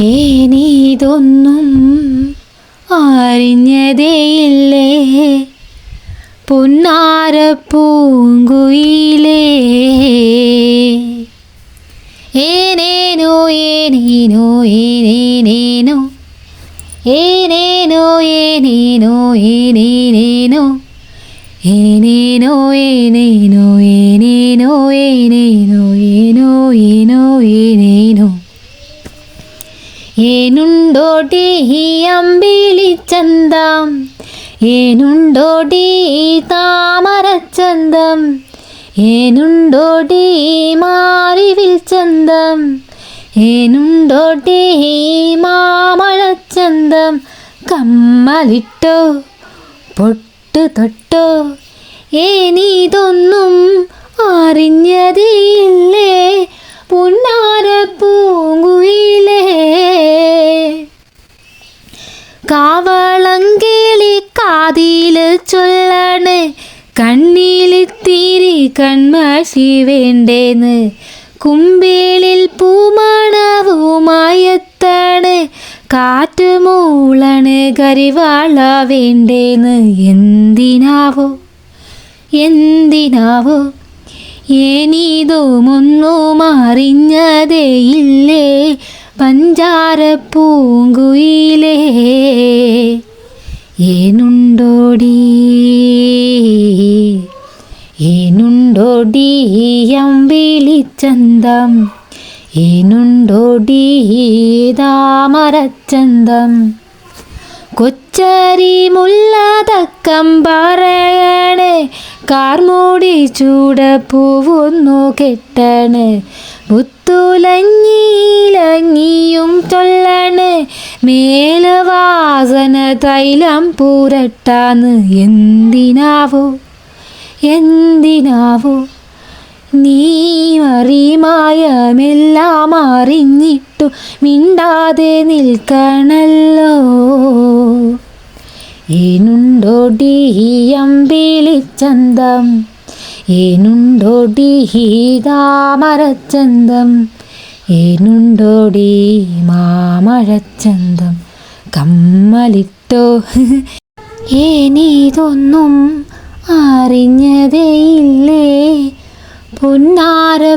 ഏനീതൊന്നും അറിഞ്ഞതേയില്ലേ? പൊന്നാരപ്പൂങ്കുയിലേ. ഏനേനോ ഏനേനോ ഏനേനേനോ. ഏനേനോ ഏനേനോ ഏനേനേനോ. ഏനേനോ ഏനേനോ ഏനേനോ ഏനേനോ ഏനോ ഏനോ ഏനേനോ. ഏനുണ്ടോടി ഈ അമ്പിളിച്ചന്തം ഏനുണ്ടോടി ഈ താമരച്ചന്തം ഏനുണ്ടോടി മാറിവിൽ ചന്തം? ഏനുണ്ടോടി മാമഴച്ചന്തം കമ്മലിട്ടോ പൊട്ടു തൊട്ടോ? ഏനീതൊന്നും അറിഞ്ഞതേയില്ലേ പുന്നാര കാവളങ്കിളി കാതിൽ ചൊല്ലണ് കണ്ണിലിത്തിരി കൺമഷി വേണ്ടേന്ന്. കുമ്പിളിൽ പൂമണവുമായെത്താണ് കാറ്റ് മൂളണ് കരിവാള വേണ്ടേന്ന്. എന്തിനാവോ എന്തിനാവോ ഏനീതുമൊന്നും അറിഞ്ഞതേയില്ലേ. പഞ്ചാര പൂങ്കുയിലേ ഏനുണ്ടോടി? ഏനുണ്ടോടി അമ്പിളിച്ചന്തം? ഏനുണ്ടോടി താമരച്ചന്തം? കൊച്ചരി മുല്ലതക്കം പറയണ് കാർമൂടി ചൂടപ്പൂവൊന്നു കെട്ടണ്. മുത്തുലഞ്ഞിലങ്ങിയും മേലവാസന തൈലം പൂരട്ടാന്ന് എന്തിനാവോ? എന്തിനാവോ? നീ അറിമായമെല്ലാം അറിഞ്ഞിട്ടു മിണ്ടാതെ നിൽക്കണല്ലോ. ഏനുണ്ടോടി ഈ അമ്പിളിച്ചന്തം ഏനുണ്ടോടി ഈ താമരച്ചന്തം? ഏനുണ്ടോടി മാമഴച്ചന്തം? കമ്മലിട്ടോ? ഏനീതൊന്നും അറിഞ്ഞതേയില്ലേ? പൊന്നാരപ്പൂങ്കുയിലേ?